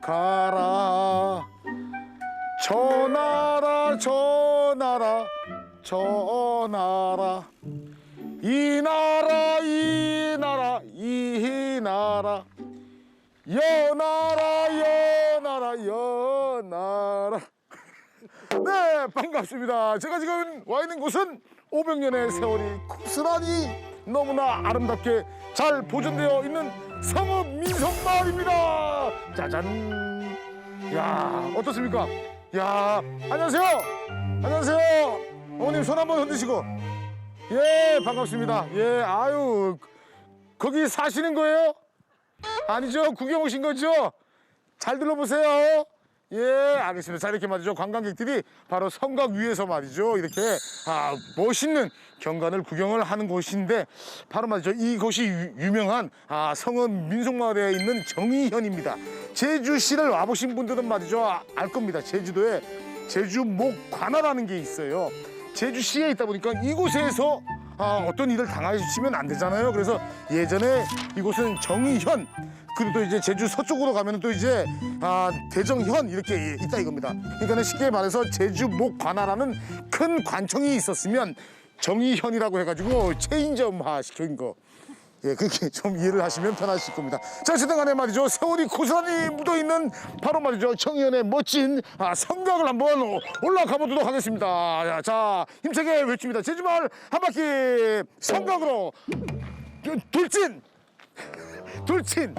가라. 저 나라 저 나라 저 나라. 이 나라 이 나라 이 나라. 여 나라 여 나라 여 나라. 네 반갑습니다. 제가 지금 와 있는 곳은 500년의 세월이 고스란히 너무나 아름답게 잘 보존되어 있는 성읍 민속마을입니다. 짜잔. 야 어떻습니까? 야 안녕하세요. 안녕하세요. 어머님 손 한번 흔드시고. 예 반갑습니다. 예 아유 거기 사시는 거예요? 아니죠? 구경 오신 거죠? 잘 들러보세요. 예, 알겠습니다. 자, 이렇게 말이죠. 관광객들이 바로 성곽 위에서 말이죠. 이렇게 아, 멋있는 경관을 구경을 하는 곳인데 바로 말이죠. 이곳이 유- 유명한 아, 성읍 민속마을에 있는 정의현입니다. 제주시를 와보신 분들은 말이죠. 아, 알 겁니다. 제주도에 제주 목관화라는 게 있어요. 제주시에 있다 보니까 이곳에서 아, 어떤 일을 당하시면 안 되잖아요. 그래서 예전에 이곳은 정의현 그리고 또 이제 제주 서쪽으로 가면 또 이제 아, 대정현 이렇게 있다 이겁니다. 그러니까 쉽게 말해서 제주 목관화라는 큰 관청이 있었으면 정의현이라고 해가지고 체인점화 시킨 거. 예, 그렇게 좀 이해를 하시면 편하실 겁니다. 자, 어쨌든 간에 말이죠. 세월이 고스란히 묻어있는 바로 말이죠. 청년의 멋진 아, 성곽을 한번 오- 올라가 보도록 하겠습니다. 야, 자, 힘차게 외칩니다. 제주마을 한 바퀴 성곽으로 그, 돌진! 돌친.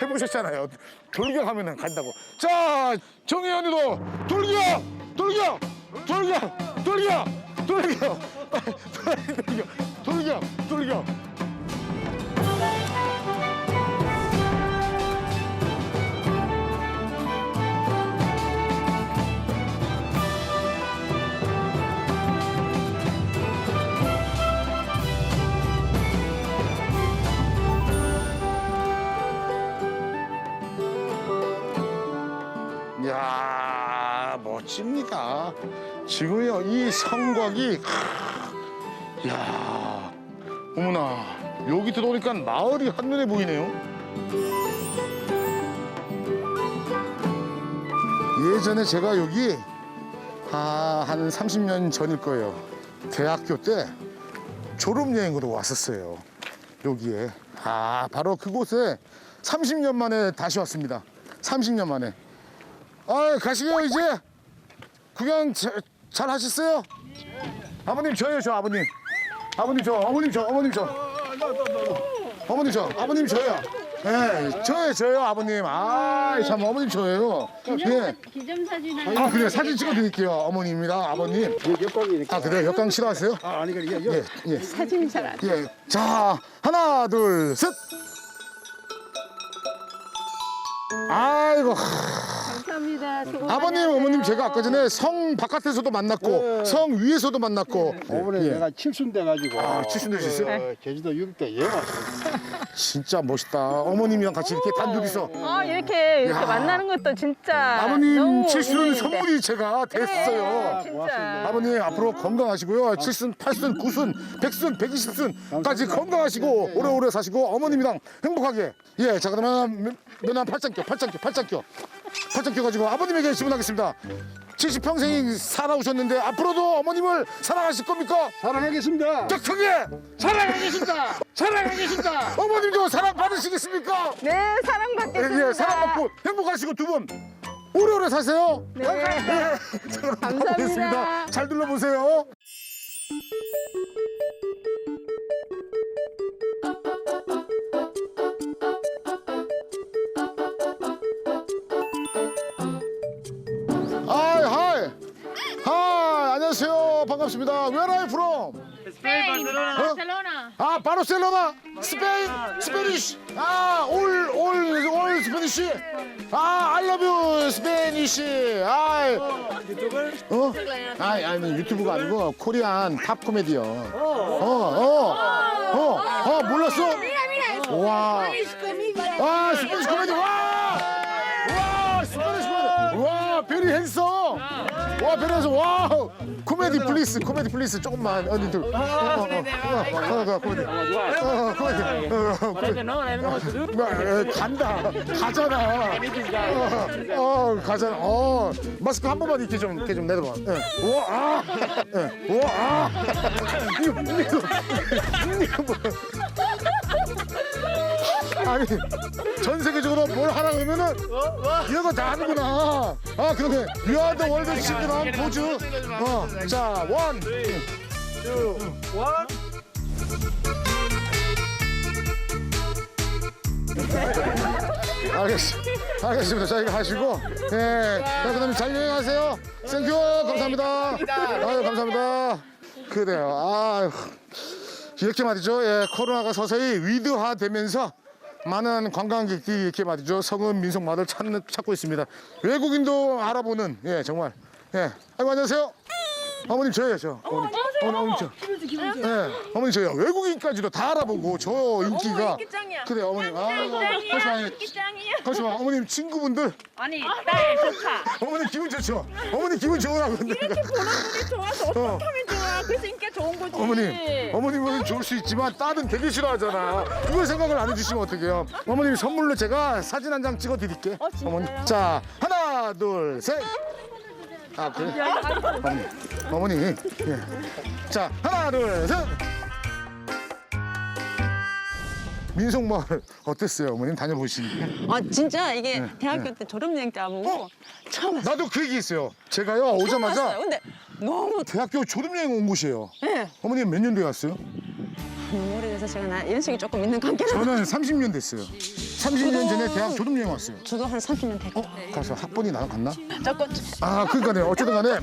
해보셨잖아요. 돌격하면 간다고. 자, 정혜연이도 돌격, 돌격, 돌격, 돌격, 돌격, 돌격, 돌격, 돌격. 멋집니다. 지금요 이 성곽이 크, 이야 어머나 여기 들어오니까 마을이 한눈에 보이네요. 예전에 제가 여기 아, 한 30년 전일 거예요. 대학교 때 졸업 여행으로 왔었어요. 여기에 아 바로 그곳에 30년 만에 다시 왔습니다. 30년 만에. 아 가시게요 이제 구경 자- 잘 하셨어요? 아버님 저요 저 아버님 아버님 저 어머님 저 어머님 저 어머님 저 아버님 저요 예 저요 저요 아버님 아참 어머님 저예요 예. 기념사진 하나 아 그래 사진 찍어 드릴게요 어머님이랑 아버님 역광이니까. 아 그래요 역강 싫어하세요? 아, 아니, 그래. 요예 예. 사진 잘 안 예. 자, 하나, 둘, 셋. 아이고, 감사합니다. 수고 아버님, 어머님. 제가 아까 전에 성 바깥에서도 만났고, 네. 성 위에서도 만났고, 어머니 예. 내가 칠순 돼가지고. 아, 칠순 되셨어요? 어, 제주도 유럽 때 여행 왔어. 진짜 멋있다. 어머님이랑 같이 이렇게 단둘이서. 아 이렇게 이렇게 야. 만나는 것도 진짜 아버님 너무 칠순 인연인데. 선물이 제가 됐어요. 네, 진짜. 아버님 앞으로 건강하시고요. 칠순팔순구순백순백이십순까지 건강하시고 오래오래 사시고 어머님이랑 행복하게. 예, 자 그러면 면한 팔짱 껴, 팔짱 껴, 팔짱 껴. 팔짱 껴가지고 아버님에게 질문하겠습니다. 70평생 살아오셨는데 앞으로도 어머님을 사랑하실 겁니까? 사랑하겠습니다. 격하게 사랑하겠습니다. 사랑하겠습니다. 어머님도 사랑 받으시겠습니까? 네 예, 사랑받겠습니다. 예, 사랑받고 행복하시고 두 분 오래오래 사세요. 네. 네, 자, 그럼 감사합니다. 잘 둘러보세요. 반갑습니다. Where are you from? 스페인, 바르셀로나. 아 바르셀로나. 스페인 스페니쉬. 아 올 올 올 스페니쉬. 아 I love you 스페니쉬. 아 어? 아니 아니 유튜브가 아니고 코리안 탑 어어어어 어, 어, 몰랐어? 와. 아, 스페니쉬 코미디 와! 와, 스페니쉬 코미디. 와, 베리 핸섬 와 배려서 와우. 코미디 플리스 코미디 플리스 조금만. 언니들 어, 어, 어, 어, 어, 어, 코미디. 어, 코미디. 어, 어, 코미디 나, 에, 간다. 가잖아. 어, 어 가잖아. 어 마스크 한 번만 이렇게 좀 이렇게 좀 내려봐. 예. 우와 아. 예. 우와 아. 이거 이거 이거 뭐 아니 전 세계적으로 뭘 하라 그러면은 이런 거 다 하는구나 아 그러네 유아드 월드 친구랑 포즈 어자원 알겠습니다. 알겠습니다. 저희가 하시고, 예. 자, 그다음에 잘 여행하세요. 땡큐, 감사합니다. 아유, 감사합니다. 그래요. 아유, 이렇게 말이죠. 예, 코로나가 서서히 위드화되면서 많은 관광객들이 이렇게 말이죠. 성은 민속마을 찾는, 찾고 있습니다. 외국인도 알아보는, 예, 정말. 예. 아이고, 안녕하세요. 어머님 저예요, 저. 어머님, 어머님, 어머님 저. 예, 어머니 저요. 외국인까지도 다 알아보고 저 인기가. 인기 짱이야. 그래, 어머님. 아, 잠시만요. 짱이야. 잠시만, 어머님 친구분들. 아니 딸 좋다. 어머니 기분 좋죠? 어머니 기분 좋으라고 내가. 보는 분이 좋아서 어. 하면 좋아. 그래서 인기가 좋은 거지. 어머님, 어머님은 좋을 수 있지만 딸은 되게 싫어하잖아. 그걸 생각을 안 해주시면 어떡해요? 어머님 선물로 제가 사진 한 장 찍어 드릴게. 어, 진짜요? 어머니. 자, 하나, 둘, 셋. 아, 그래? 어머니. 어머니. 예. 자, 하나, 둘, 셋. 민속마을 어땠어요, 어머님 다녀보시니까? 아 진짜 이게 네, 대학교 때 졸업여행 때 와보고 처음 왔어요. 나도 그 얘기 있어요. 제가요 오자마자 왔어요. 근데 너무 대학교 졸업여행 온 곳이에요. 네. 어머님 몇 년도에 갔어요? 너무 오래돼서 제가 나 연식이 조금 있는 관계라 저는 30년 됐어요. 30년 전에 대학 졸업여행 왔어요. 저도 한 30년 됐고 어? 가서 학번이 나랑 같나? 조금 아, 그러니까요. 어쨌든 간에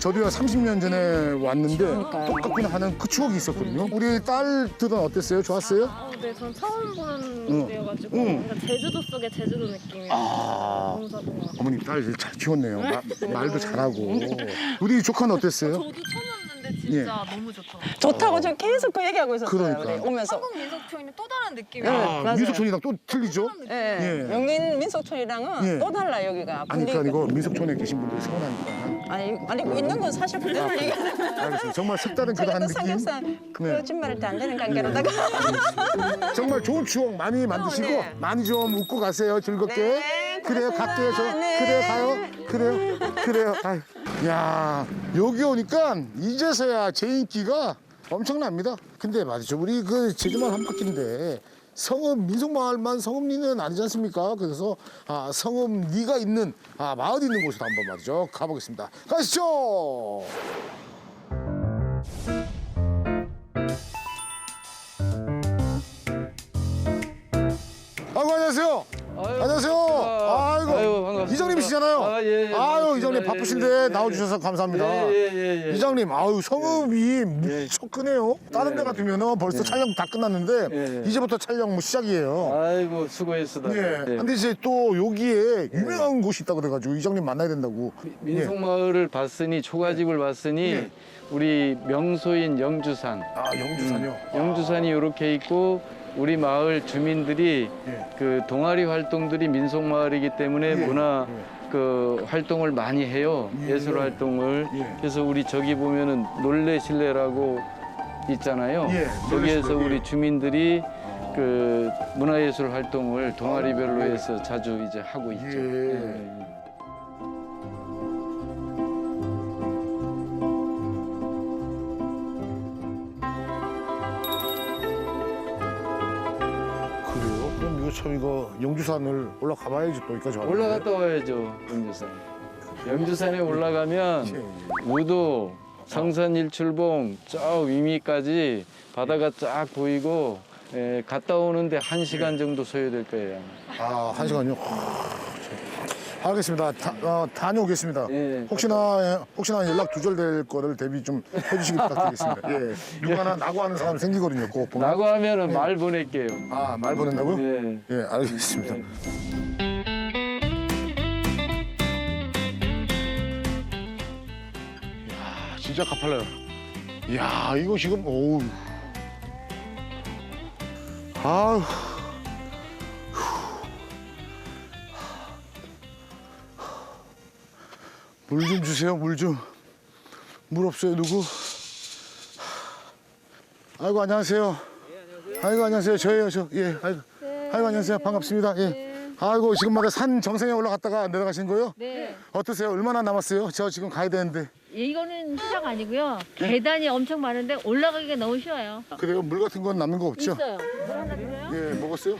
저도요 30년 전에 왔는데. 똑같구나 하는 그 추억이 있었거든요. 우리 딸들은 어땠어요? 좋았어요? 어, 네, 전 처음 보는 응. 곳이어가지고 응. 그러니까 제주도 속의 제주도 느낌이에요. 아, 같아요. 어머니 딸잘 키웠네요. 마- 말도 잘하고. 우리 조카는 어땠어요? 저도 처음 진짜 너무 좋다. 좋다고 저 계속 그 얘기하고 있었어요. 그러니까. 우리 오면서. 한국 민속촌이 또 다른 느낌이에요. 네, 아, 맞아요. 민속촌이랑 또 틀리죠? 예. 예. 영인 민속촌이랑은 예. 또 달라 여기가. 아니, 분위기가. 그러니까 이거 민속촌에 계신 분들이 서운하니까. 아니 아니 뭐 있는 건 사실 그대로 얘기하는 거예요. 알겠습니다. 정말 색다른 제가 그러한 또 느낌. 성격상 네. 거짓말할 때 안 되는 관계로다가 정말 좋은 추억 많이 만드시고 네. 많이 좀 웃고 가세요 즐겁게 네, 그래요. 갈게요. 저 네. 그래요? 가요? 그래요? 그래요? 아이. 야 여기 오니까 이제서야 제 인기가 엄청납니다. 근데 말이죠. 우리 그 제주말 한 바퀴인데 성읍 민속마을만 성읍리는 아니지 않습니까? 그래서 아, 성읍리가 있는 아, 마을이 있는 곳으로 한번 말이죠. 가보겠습니다. 가시죠 바쁘신데 예, 예, 나와주셔서 감사합니다. 예, 예, 예. 이장님, 아유 성읍이 무척 크네요. 다른 데 같으면 벌써 촬영 다 끝났는데 예. 이제부터 촬영 뭐 시작이에요. 아이고 수고했습니다. 예. 예. 근데 이제 또 여기에 유명한 곳이 있다고 그래가지고 이장님 만나야 된다고. 민속마을을 봤으니 초가집을 봤으니 예. 우리 명소인 영주산, 아 영주산요. 영주산이 이렇게 있고 우리 마을 주민들이 예. 그 동아리 활동들이 민속마을이기 때문에 예. 문화 예. 그 활동을 많이 해요. 예. 예술 활동을. 예. 그래서 우리 저기 보면은 놀래실래라고 있잖아요. 예, 거기에서 놀래실래, 예. 우리 주민들이 그 문화예술 활동을 동아리별로 해서 자주 이제 하고 있죠. 예. 참 이거 영주산을 올라가 봐야지 또 여기까지 왔는데. 올라갔다 와야죠, 영주산. 영주산에 올라가면 예. 우도, 성산 일출봉, 저 위미까지 바다가 쫙 보이고 예, 갔다 오는데 한 시간 정도 소요될 거예요. 아, 한 시간요? 알겠습니다. 다, 어, 다녀오겠습니다. 예. 혹시나, 혹시나 연락 두절될 거를 대비 좀 해주시기 부탁드리겠습니다. 예. 누가나 나고 하는 사람 생기거든요, 꼭 보면. 라고 하면은 말 보낼게요. 아, 말 보낸다고요? 예. 예, 알겠습니다. 야, 진짜 가팔라요. 야, 이거 지금, 오우. 아우. 물 좀 주세요, 물 좀. 물 없어요, 누구? 아이고, 안녕하세요. 아이고, 안녕하세요. 저예요, 저. 예, 아이고. 아이고, 안녕하세요. 반갑습니다. 예. 아이고, 지금마다 산 정상에 올라갔다가 내려가신 거예요? 네. 어떠세요? 얼마나 남았어요? 저 지금 가야 되는데. 이거는 시작 아니고요. 계단이 엄청 많은데 올라가기가 너무 쉬워요. 그래요? 물 같은 건 남는 거 없죠? 있어요. 물 하나 드려요? 예, 먹었어요?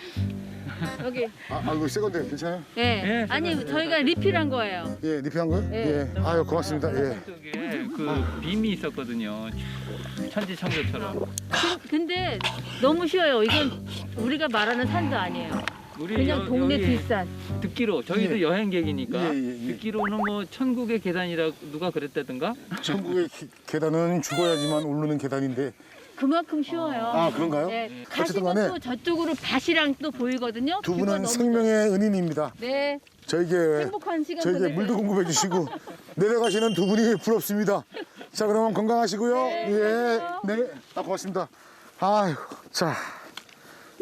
여기. 아, 아이고, 새 건데 괜찮아요? 예. 아니 저희가 리필한 거예요. 예, 리필한 거요? 예. 아유, 고맙습니다. 예. 쪽에 그 빔이 있었거든요. 천지창조처럼. 근- 근데 너무 쉬워요. 이건 우리가 말하는 산도 아니에요. 우리 그냥 여- 동네 여기 뒷산. 듣기로 저희도 예. 여행객이니까 예, 예, 예. 듣기로는 뭐 천국의 계단이라 누가 그랬다든가 천국의 기- 계단은 죽어야지만 오르는 계단인데. 그만큼 쉬워요. 아, 그런가요? 네. 어쨌든 가시면 간에 또 저쪽으로 밭이랑 또 보이거든요. 두 뷰가 분은 너무 생명의 은인입니다. 네. 저에게 행복한 시간 저에게 보내세요. 물도 공급해 주시고 내려가시는 두 분이 부럽습니다. 자, 그러면 건강하시고요. 예. 네. 아, 고맙습니다. 아이고. 자.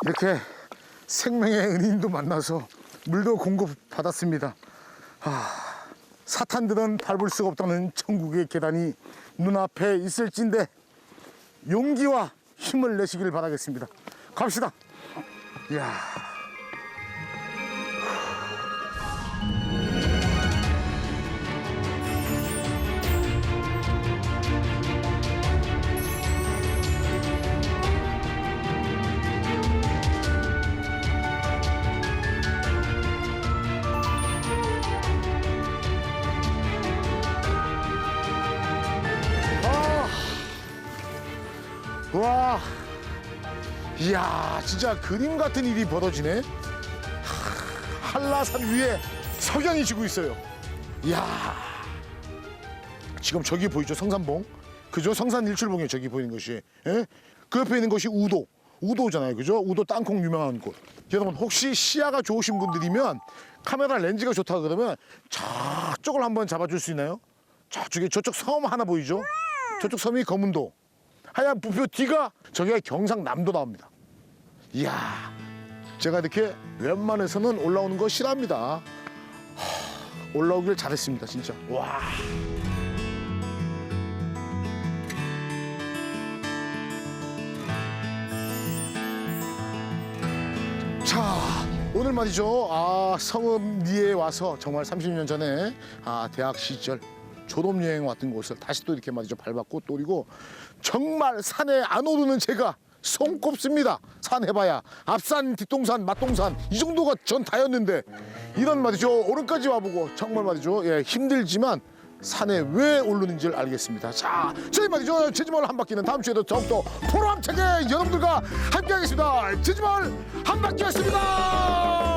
이렇게 생명의 은인도 만나서 물도 공급 받았습니다. 아, 사탄들은 밟을 수가 없다는 천국의 계단이 눈앞에 있을진데 용기와 힘을 내시길 바라겠습니다. 갑시다. 이야. 와, 이야, 진짜 그림 같은 일이 벌어지네. 하, 한라산 위에 석양이 지고 있어요. 이야, 지금 저기 보이죠, 성산봉? 그죠, 성산 일출봉이 저기 보이는 것이. 예? 그 옆에 있는 것이 우도. 우도잖아요, 그죠? 우도 땅콩 유명한 곳. 여러분 혹시 시야가 좋으신 분들이면 카메라 렌즈가 좋다 그러면 저쪽을 한번 잡아줄 수 있나요? 저쪽에 저쪽 섬 하나 보이죠? 저쪽 섬이 검은도. 하얀 부표 뒤가 저기가 경상남도 나옵니다. 이야, 제가 이렇게 웬만해서는 올라오는 거 싫어합니다. 하, 올라오길 잘했습니다, 진짜. 와. 자, 오늘 말이죠. 아, 성읍 리에 와서 정말 30년 전에 아, 대학 시절 졸업 여행 왔던 곳을 다시 또 이렇게 말이죠. 밟았고 또리고 정말 산에 안 오르는 제가 손꼽습니다. 산 해봐야 앞산, 뒷동산, 맛동산 이 정도가 전 다였는데 이런 말이죠. 오른까지 와보고 정말 말이죠. 예, 힘들지만 산에 왜 오르는지를 알겠습니다. 자, 저희 말이죠. 제주마을 한 바퀴는 다음 주에도 더욱더 보람차게 여러분들과 함께하겠습니다. 제주마을 한 바퀴였습니다.